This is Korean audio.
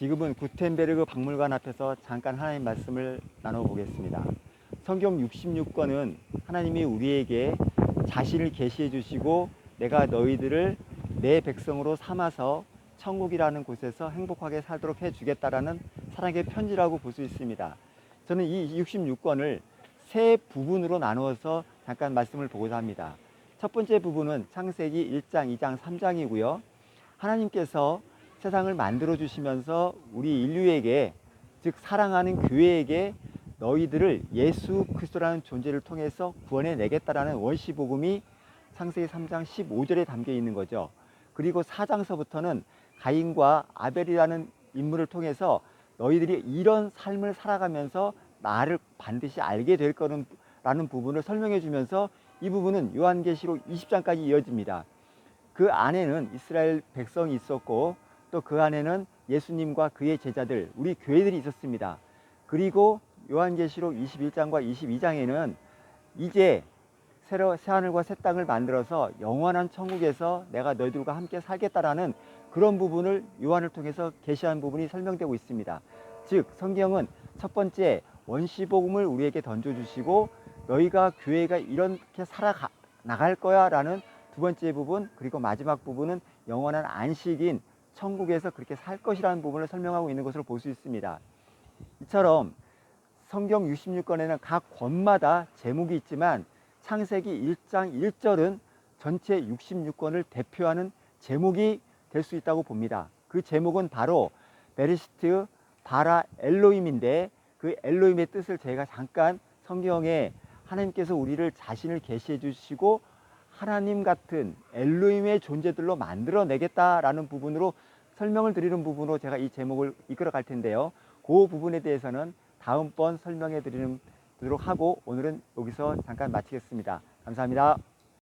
지금은 구텐베르그 박물관 앞에서 잠깐 하나님 말씀을 나눠보겠습니다. 성경 66권은 하나님이 우리에게 자신을 계시해 주시고 내가 너희들을 내 백성으로 삼아서 천국이라는 곳에서 행복하게 살도록 해 주겠다라는 사랑의 편지라고 볼 수 있습니다. 저는 이 66권을 세 부분으로 나누어서 잠깐 말씀을 보고자 합니다. 첫 번째 부분은 창세기 1장, 2장, 3장이고요. 하나님께서 세상을 만들어 주시면서 우리 인류에게 즉 사랑하는 교회에게 너희들을 예수 그리스도라는 존재를 통해서 구원해 내겠다라는 원시 복음이 창세기 3장 15절에 담겨 있는 거죠. 그리고 4장서부터는 가인과 아벨이라는 인물을 통해서 너희들이 이런 삶을 살아가면서 나를 반드시 알게 될 거라는 부분을 설명해 주면서 이 부분은 요한계시록 20장까지 이어집니다. 그 안에는 이스라엘 백성이 있었고 또 그 안에는 예수님과 그의 제자들, 우리 교회들이 있었습니다. 그리고 요한계시록 21장과 22장에는 이제 새로 새 하늘과 새 땅을 만들어서 영원한 천국에서 내가 너희들과 함께 살겠다라는 그런 부분을 요한을 통해서 계시한 부분이 설명되고 있습니다. 즉 성경은 첫 번째 원시 복음을 우리에게 던져 주시고 너희가 교회가 이렇게 살아 나갈 거야라는 두 번째 부분 그리고 마지막 부분은 영원한 안식인 천국에서 그렇게 살 것이라는 부분을 설명하고 있는 것으로 볼 수 있습니다. 이처럼 성경 66권에는 각 권마다 제목이 있지만 창세기 1장 1절은 전체 66권을 대표하는 제목이 될 수 있다고 봅니다. 그 제목은 바로 베리시트 바라 엘로임인데 그 엘로임의 뜻을 제가 잠깐 성경에 하나님께서 우리를 자신을 계시해 주시고 하나님 같은 엘로임의 존재들로 만들어 내겠다라는 부분으로 설명을 드리는 부분으로 제가 이 제목을 이끌어 갈 텐데요. 그 부분에 대해서는 다음번 설명해 드리는 도록 하고 오늘은 여기서 잠깐 마치겠습니다. 감사합니다.